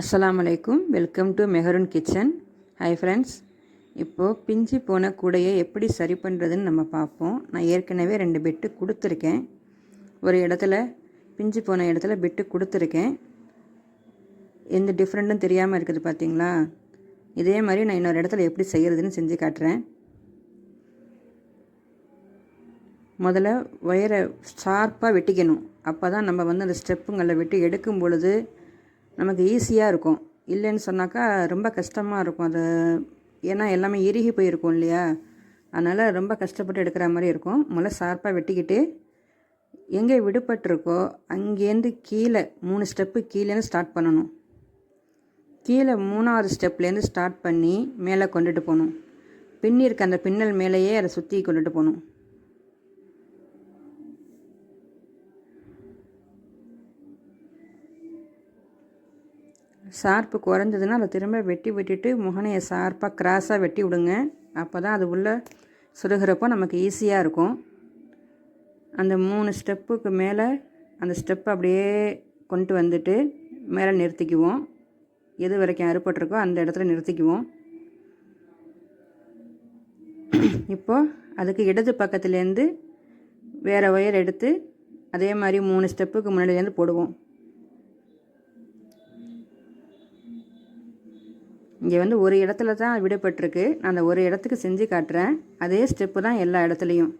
அஸ்லாம் அலைக்கும். Welcome to Meharun kitchen. Hi friends. இப்போது பிஞ்சு போன கூடையை எப்படி சரி பண்ணுறதுன்னு நம்ம பார்ப்போம். நான் ஏற்கனவே ரெண்டு பெட்டு கொடுத்துருக்கேன். ஒரு இடத்துல பிஞ்சு போன இடத்துல பெட்டு கொடுத்துருக்கேன். எந்த டிஃப்ரெண்ட்டும் தெரியாமல் இருக்குது பார்த்தீங்களா இதே மாதிரி நான் இன்னொரு இடத்துல எப்படி செய்கிறதுன்னு செஞ்சு காட்டுறேன். முதல்ல ஒயரை ஷார்ப்பாக வெட்டிக்கணும். அப்போ தான் நம்ம வந்து அந்த ஸ்டெப்புங்களில் வெட்டி எடுக்கும் பொழுது நமக்கு ஈஸியாக இருக்கும். இல்லைன்னு சொன்னாக்கா ரொம்ப கஷ்டமாக இருக்கும். அது ஏன்னா எல்லாமே இறுகி போயிருக்கும் இல்லையா? அதனால் ரொம்ப கஷ்டப்பட்டு எடுக்கிற மாதிரி இருக்கும். முதல்ல ஷார்ப்பாக வெட்டிக்கிட்டு எங்கே விடுபட்டிருக்கோ அங்கேருந்து கீழே மூணு ஸ்டெப்பு கீழேருந்து ஸ்டார்ட் பண்ணணும். கீழே மூணாவது ஸ்டெப்லேருந்து ஸ்டார்ட் பண்ணி மேலே கொண்டுட்டு போகணும். பின்னி இருக்க அந்த பின்னல் மேலேயே அதை சுற்றி கொண்டுட்டு போகணும். ஷார்ப்பு குறைஞ்சதுன்னா அதை திரும்ப வெட்டி விட்டுட்டு முகனையை ஷார்ப்பாக கிராஸாக வெட்டி விடுங்க. அப்போ தான் அது உள்ளே சுருகிறப்போ நமக்கு ஈஸியாக இருக்கும். அந்த மூணு ஸ்டெப்புக்கு மேலே அந்த ஸ்டெப்பை அப்படியே கொண்டு வந்துட்டு மேலே நிறுத்திக்குவோம். எது வரைக்கும் அறுபட்டிருக்கோ அந்த இடத்துல நிறுத்திக்குவோம். இப்போது அதுக்கு இடது பக்கத்துலேருந்து வேறு ஒயர் எடுத்து அதே மாதிரி மூணு ஸ்டெப்புக்கு முன்னாடிலேருந்து போடுவோம். இங்கே வந்து ஒரு இடத்துல தான் விடுபட்டிருக்கு நான் அந்த ஒரு இடத்துக்கு செஞ்சு காட்டுறேன். அதே ஸ்டெப்பு தான் எல்லா இடத்துலையும்.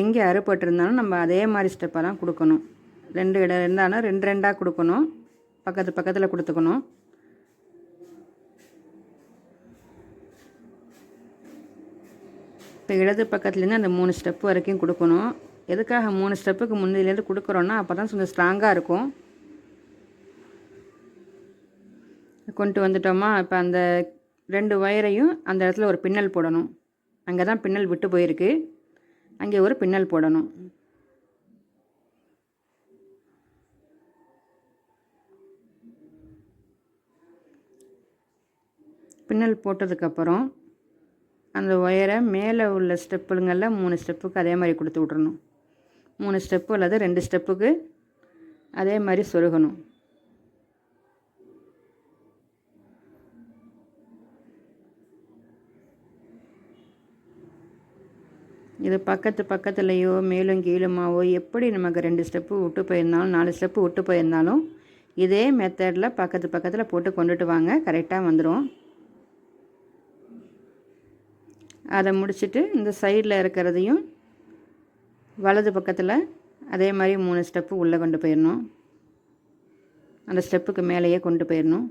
எங்கே அறுபட்டிருந்தாலும் நம்ம அதே மாதிரி ஸ்டெப்பாக தான் கொடுக்கணும். ரெண்டு இடம் இருந்தாலும் ரெண்டு ரெண்டாக கொடுக்கணும். பக்கத்து பக்கத்தில் கொடுத்துக்கணும். இப்போ இடது பக்கத்துலேருந்து அந்த மூணு ஸ்டெப்பு வரைக்கும் கொடுக்கணும். எதுக்காக மூணு ஸ்டெப்புக்கு முன்னிலேருந்து கொடுக்குறோன்னா அப்போ தான் கொஞ்சம் ஸ்ட்ராங்காக இருக்கும். கொண்டு வந்துட்டோமா? இப்போ அந்த ரெண்டு ஒயரையும் அந்த இடத்துல ஒரு பின்னல் போடணும். அங்கே தான் பின்னல் விட்டு போயிருக்கு. அங்கே ஒரு பின்னல் போடணும். பின்னல் போட்டதுக்கப்புறம் அந்த ஒயரை மேலே உள்ள ஸ்டெப்புங்களில் மூணு ஸ்டெப்புக்கு அதே மாதிரி கொடுத்து விட்றணும் மூணு ஸ்டெப்பு அல்லது ரெண்டு ஸ்டெப்புக்கு அதே மாதிரி சொருகணும். இது பக்கத்து பக்கத்துலேயோ மேலும் கீழுமாவோ எப்படி நமக்கு ரெண்டு ஸ்டெப்பு விட்டு போயிருந்தாலும் நாலு ஸ்டெப்பு விட்டு போயிருந்தாலும் இதே மெத்தடில் பக்கத்து பக்கத்தில் போட்டு கொண்டுட்டு வாங்க. கரெக்டாக வந்துடும் அதை முடிச்சுட்டு இந்த சைடில் இருக்கிறதையும் வலது பக்கத்தில் அதே மாதிரி மூணு ஸ்டெப்பு உள்ளே கொண்டு போயிடணும் அந்த ஸ்டெப்புக்கு மேலேயே கொண்டு போயிடணும்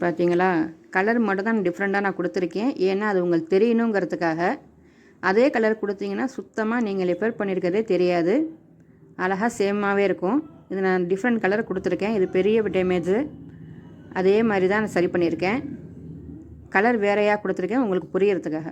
பார்த்தீங்களா கலர் மட்டும் தான் டிஃப்ரெண்ட்டாக நான் கொடுத்துருக்கேன். ஏன்னா அது உங்களுக்கு தெரியணுங்கிறதுக்காக. அதே கலர் கொடுத்தீங்கன்னா சுத்தமாக நீங்கள் ரிப்பேர் பண்ணியிருக்கிறதே தெரியாது. அழகாக சேமாகவே இருக்கும். இது நான் டிஃப்ரெண்ட் கலர் கொடுத்துருக்கேன். இது பெரிய டேமேஜு அதே மாதிரி தான் நான் சரி பண்ணியிருக்கேன். கலர் வேறையாக கொடுத்துருக்கேன். உங்களுக்கு புரியறதுக்காக.